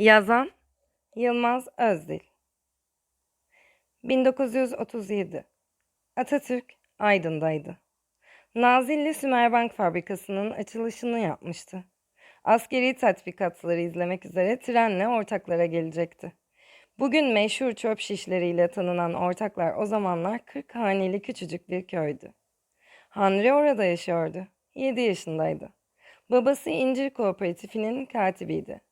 Yazan Yılmaz Özdil 1937 Atatürk Aydın'daydı. Nazilli Sümerbank Fabrikası'nın açılışını yapmıştı. Askeri tatbikatları izlemek üzere trenle ortaklara gelecekti. Bugün meşhur çöp şişleriyle tanınan ortaklar o zamanlar 40 haneli küçücük bir köydü. Hanri orada yaşıyordu. 7 yaşındaydı. Babası İncir Kooperatifinin katibiydi.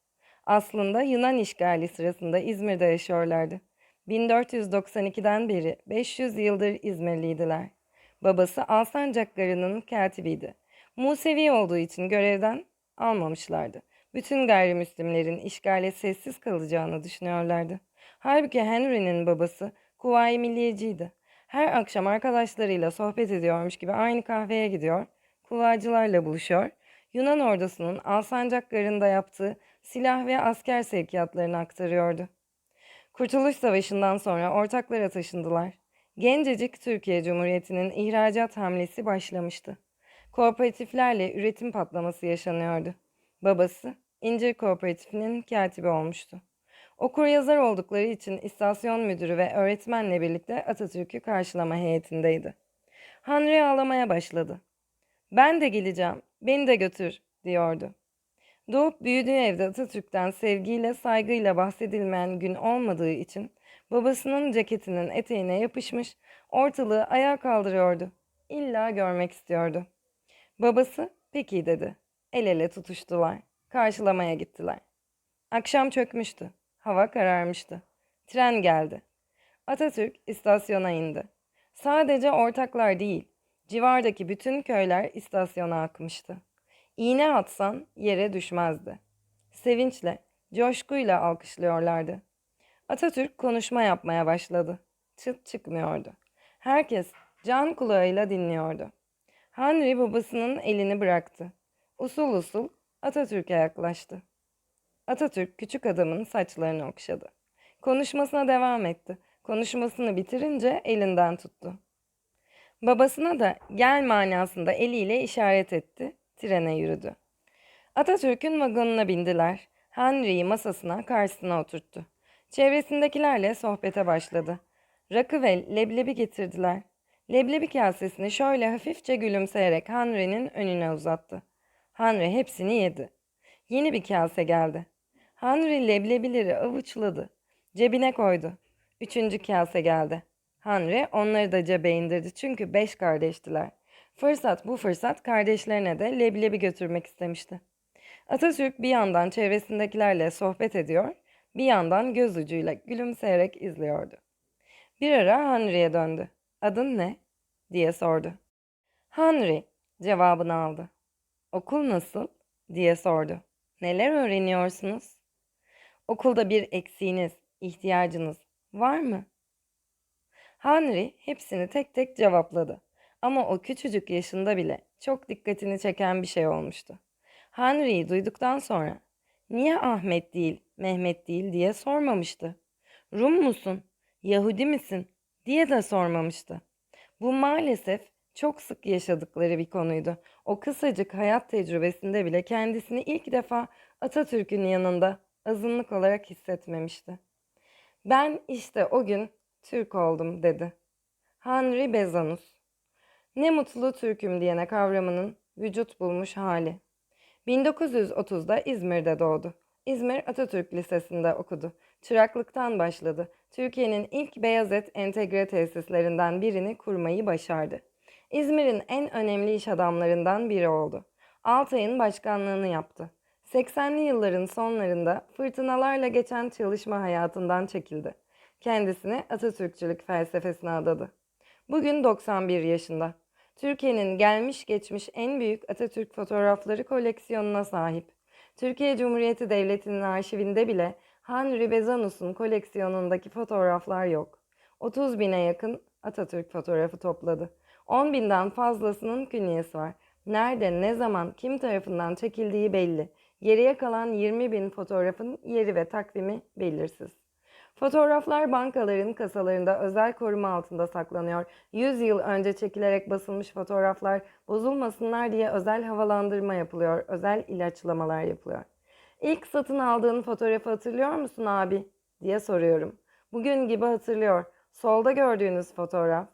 Aslında Yunan işgali sırasında İzmir'de yaşıyorlardı. 1492'den beri 500 yıldır İzmirliydiler. Babası Alsancak Garı'nın katibiydi. Musevi olduğu için görevden almamışlardı. Bütün gayrimüslimlerin işgale sessiz kalacağını düşünüyorlardı. Halbuki Henry'nin babası Kuvayi Milliyeciydi. Her akşam arkadaşlarıyla sohbet ediyormuş gibi aynı kahveye gidiyor, kuvacılarla buluşuyor, Yunan ordusunun Alsancak Garı'nda yaptığı silah ve asker sevkiyatlarını aktarıyordu. Kurtuluş Savaşı'ndan sonra ortaklara taşındılar. Gencecik Türkiye Cumhuriyeti'nin ihracat hamlesi başlamıştı. Kooperatiflerle üretim patlaması yaşanıyordu. Babası İncir Kooperatifi'nin katibi olmuştu. Okur yazar oldukları için istasyon müdürü ve öğretmenle birlikte Atatürk'ü karşılama heyetindeydi. Henry ağlamaya başladı. Ben de geleceğim, beni de götür diyordu. Doğup büyüdüğü evde Atatürk'ten sevgiyle, saygıyla bahsedilmeyen gün olmadığı için babasının ceketinin eteğine yapışmış, ortalığı ayağa kaldırıyordu. İlla görmek istiyordu. Babası peki dedi. El ele tutuştular. Karşılamaya gittiler. Akşam çökmüştü. Hava kararmıştı. Tren geldi. Atatürk istasyona indi. Sadece ortaklar değil, civardaki bütün köyler istasyona akmıştı. İğne atsan yere düşmezdi. Sevinçle, coşkuyla alkışlıyorlardı. Atatürk konuşma yapmaya başladı. Çıt çıkmıyordu. Herkes can kulağıyla dinliyordu. Henry babasının elini bıraktı. Usul usul Atatürk'e yaklaştı. Atatürk küçük adamın saçlarını okşadı. Konuşmasına devam etti. Konuşmasını bitirince elinden tuttu. Babasına da gel manasında eliyle işaret etti. Trene yürüdü. Atatürk'ün vagonuna bindiler. Henry'yi masasına karşısına oturttu. Çevresindekilerle sohbete başladı. Rakı ve leblebi getirdiler. Leblebi kasesini şöyle hafifçe gülümseyerek Henry'nin önüne uzattı. Henry hepsini yedi. Yeni bir kase geldi. Henry leblebileri avuçladı. Cebine koydu. Üçüncü kase geldi. Henry onları da cebe indirdi çünkü beş kardeştiler. Fırsat bu fırsat kardeşlerine de leblebi götürmek istemişti. Atatürk bir yandan çevresindekilerle sohbet ediyor, bir yandan göz ucuyla gülümseyerek izliyordu. Bir ara Henry'e döndü. Adın ne? diye sordu. Henry cevabını aldı. Okul nasıl? diye sordu. Neler öğreniyorsunuz? Okulda bir eksiğiniz, ihtiyacınız var mı? Henry hepsini tek tek cevapladı. Ama o küçücük yaşında bile çok dikkatini çeken bir şey olmuştu. Henry'yi duyduktan sonra niye Ahmet değil, Mehmet değil diye sormamıştı. Rum musun, Yahudi misin diye de sormamıştı. Bu maalesef çok sık yaşadıkları bir konuydu. O kısacık hayat tecrübesinde bile kendisini ilk defa Atatürk'ün yanında azınlık olarak hissetmemişti. Ben işte o gün Türk oldum dedi. Henry Bezanus Ne mutlu Türk'üm diyene kavramının vücut bulmuş hali. 1930'da İzmir'de doğdu. İzmir Atatürk Lisesi'nde okudu. Çıraklıktan başladı. Türkiye'nin ilk beyaz et entegre tesislerinden birini kurmayı başardı. İzmir'in en önemli iş adamlarından biri oldu. Altay'ın başkanlığını yaptı. 80'li yılların sonlarında fırtınalarla geçen çalışma hayatından çekildi. Kendisini Atatürkçülük felsefesine adadı. Bugün 91 yaşında. Türkiye'nin gelmiş geçmiş en büyük Atatürk fotoğrafları koleksiyonuna sahip. Türkiye Cumhuriyeti Devleti'nin arşivinde bile Henry Bezanus'un koleksiyonundaki fotoğraflar yok. 30 bine yakın Atatürk fotoğrafı topladı. 10 binden fazlasının künyesi var. Nerede, ne zaman, kim tarafından çekildiği belli. Geriye kalan 20 bin fotoğrafın yeri ve takvimi belirsiz. Fotoğraflar bankaların kasalarında özel koruma altında saklanıyor. 100 yıl önce çekilerek basılmış fotoğraflar bozulmasınlar diye özel havalandırma yapılıyor, özel ilaçlamalar yapılıyor. İlk satın aldığın fotoğrafı hatırlıyor musun abi? diye soruyorum. Bugün gibi hatırlıyor. Solda gördüğünüz fotoğraf.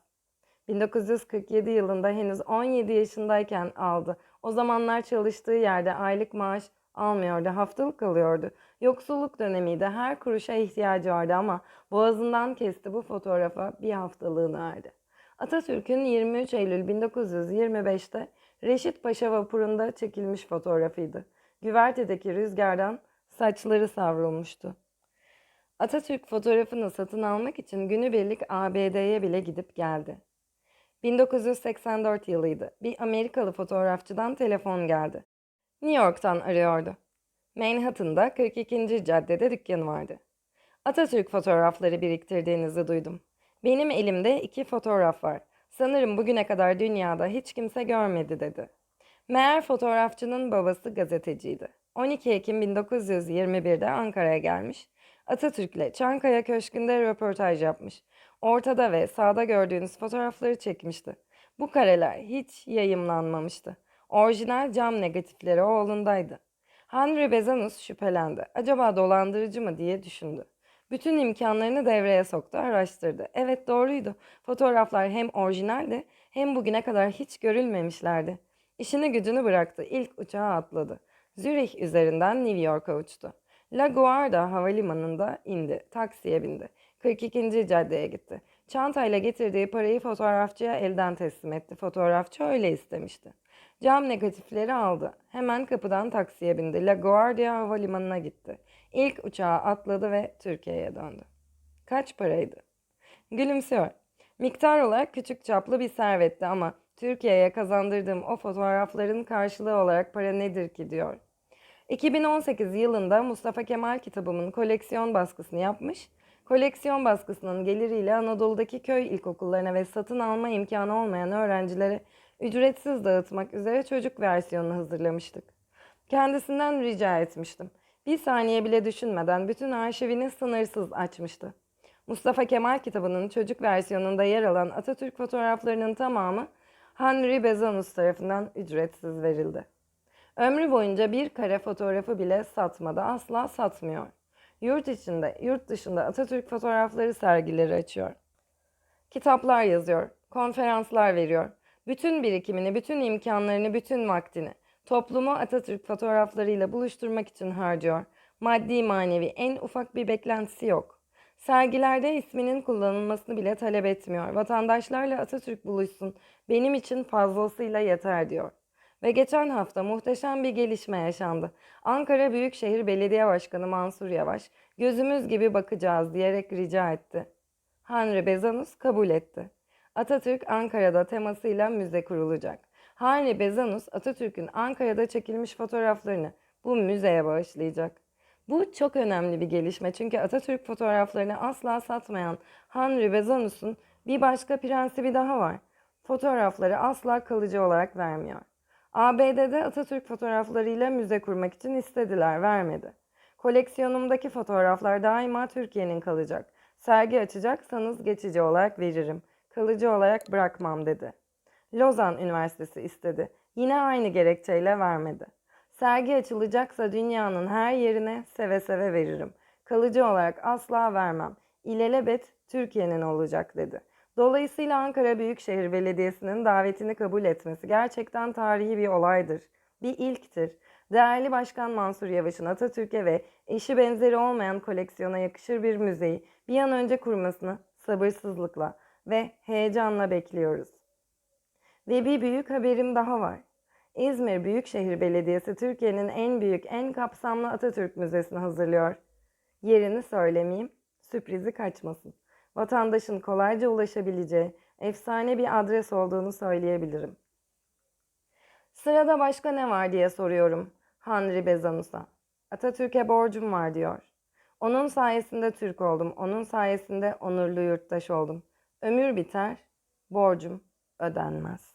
1947 yılında henüz 17 yaşındayken aldı. O zamanlar çalıştığı yerde aylık maaş almıyordu, haftalık alıyordu. Yoksulluk dönemiydi, her kuruşa ihtiyacı vardı ama boğazından kesti bu fotoğrafa bir haftalığını verdi. Atatürk'ün 23 Eylül 1925'te Reşit Paşa vapurunda çekilmiş fotoğrafıydı. Güvertedeki rüzgardan saçları savrulmuştu. Atatürk fotoğrafını satın almak için günübirlik ABD'ye bile gidip geldi. 1984 yılıydı. Bir Amerikalı fotoğrafçıdan telefon geldi. New York'tan arıyordu. Manhattan'da 42. caddede dükkanı vardı. Atatürk fotoğrafları biriktirdiğinizi duydum. Benim elimde iki fotoğraf var. Sanırım bugüne kadar dünyada hiç kimse görmedi dedi. Meğer fotoğrafçının babası gazeteciydi. 12 Ekim 1921'de Ankara'ya gelmiş. Atatürk'le Çankaya Köşkü'nde röportaj yapmış. Ortada ve sağda gördüğünüz fotoğrafları çekmişti. Bu kareler hiç yayımlanmamıştı. Orijinal cam negatifleri oğlundaydı. Henry Bezanus şüphelendi. Acaba dolandırıcı mı diye düşündü. Bütün imkanlarını devreye soktu, araştırdı. Evet doğruydu. Fotoğraflar hem orijinaldi hem bugüne kadar hiç görülmemişlerdi. İşini gücünü bıraktı. İlk uçağa atladı. Zürih üzerinden New York'a uçtu. La Guardia havalimanında indi. Taksiye bindi. 42. caddeye gitti. Çantayla getirdiği parayı fotoğrafçıya elden teslim etti. Fotoğrafçı öyle istemişti. Cam negatifleri aldı. Hemen kapıdan taksiye bindi. La Guardia havalimanına gitti. İlk uçağa atladı ve Türkiye'ye döndü. Kaç paraydı? Gülümsüyor. Miktar olarak küçük çaplı bir servetti ama Türkiye'ye kazandırdığım o fotoğrafların karşılığı olarak para nedir ki diyor. 2018 yılında Mustafa Kemal kitabımın koleksiyon baskısını yapmış. Koleksiyon baskısının geliriyle Anadolu'daki köy ilkokullarına ve satın alma imkanı olmayan öğrencilere ücretsiz dağıtmak üzere çocuk versiyonunu hazırlamıştık. Kendisinden rica etmiştim. Bir saniye bile düşünmeden bütün arşivini sınırsız açmıştı. Mustafa Kemal kitabının çocuk versiyonunda yer alan Atatürk fotoğraflarının tamamı Henry Bezanus tarafından ücretsiz verildi. Ömrü boyunca bir kare fotoğrafı bile satmadı, asla satmıyor. Yurt içinde, yurt dışında Atatürk fotoğrafları sergileri açıyor. Kitaplar yazıyor, konferanslar veriyor. Bütün birikimini, bütün imkanlarını, bütün vaktini toplumu Atatürk fotoğraflarıyla buluşturmak için harcıyor. Maddi manevi en ufak bir beklentisi yok. Sergilerde isminin kullanılmasını bile talep etmiyor. Vatandaşlarla Atatürk buluşsun, benim için fazlasıyla yeter diyor. Ve geçen hafta muhteşem bir gelişme yaşandı. Ankara Büyükşehir Belediye Başkanı Mansur Yavaş, gözümüz gibi bakacağız diyerek rica etti. Henry Bezanus kabul etti. Atatürk Ankara'da temasıyla müze kurulacak. Henry Bezanus Atatürk'ün Ankara'da çekilmiş fotoğraflarını bu müzeye bağışlayacak. Bu çok önemli bir gelişme çünkü Atatürk fotoğraflarını asla satmayan Henry Bezanus'un bir başka prensibi daha var. Fotoğrafları asla kalıcı olarak vermiyor. ABD'de Atatürk fotoğraflarıyla müze kurmak için istediler, vermedi. Koleksiyonumdaki fotoğraflar daima Türkiye'nin kalacak. Sergi açacaksanız geçici olarak veririm. Kalıcı olarak bırakmam dedi. Lozan Üniversitesi istedi. Yine aynı gerekçeyle vermedi. Sergi açılacaksa dünyanın her yerine seve seve veririm. Kalıcı olarak asla vermem. İlelebet Türkiye'nin olacak dedi. Dolayısıyla Ankara Büyükşehir Belediyesi'nin davetini kabul etmesi gerçekten tarihi bir olaydır. Bir ilktir. Değerli Başkan Mansur Yavaş'ın Atatürk'e ve eşi benzeri olmayan koleksiyona yakışır bir müzeyi bir an önce kurmasını sabırsızlıkla ve heyecanla bekliyoruz. Ve bir büyük haberim daha var. İzmir Büyükşehir Belediyesi Türkiye'nin en büyük, en kapsamlı Atatürk Müzesi'ni hazırlıyor. Yerini söylemeyeyim, sürprizi kaçmasın. Vatandaşın kolayca ulaşabileceği efsane bir adres olduğunu söyleyebilirim. Sırada başka ne var diye soruyorum Henry Bezanus'a. Atatürk'e borcum var diyor. Onun sayesinde Türk oldum, onun sayesinde onurlu yurttaş oldum. Ömür biter, borcum ödenmez.